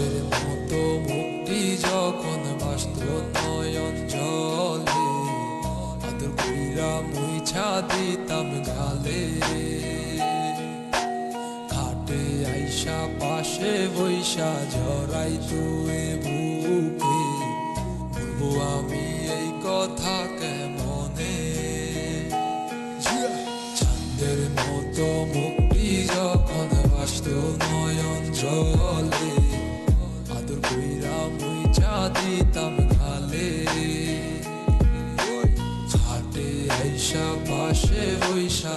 চাঁদের মতো মুক্তি যখন বাস্ত নয়ন জলে, আদর কইরা মুইছা দিতাম গালে খাটে আইসা, পাশে বৈশা জড়াই তুই বুকে, বলব আমি এই কথা কেমনে? চাঁদের মতো মুক্তি যখন বাস্ত নয়ন জলে মুইচা দিতাম খালে। খাটে আইসা পাশে বৈশা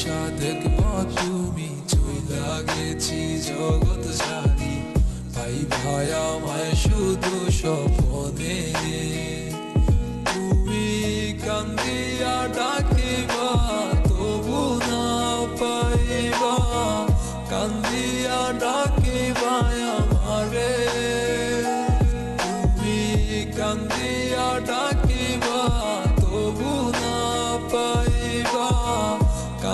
আইসা দেখবা তুমি চইলা গেছি জগৎ ছাড়ি ভাই ভাই আমায় শুধু স্বপনে। তুমি কান্দিয়া ডাকিবা তবু না পাইবা। কান্দিয়া ডাকিবা আমারে তুমি কান্দিয়া ডাক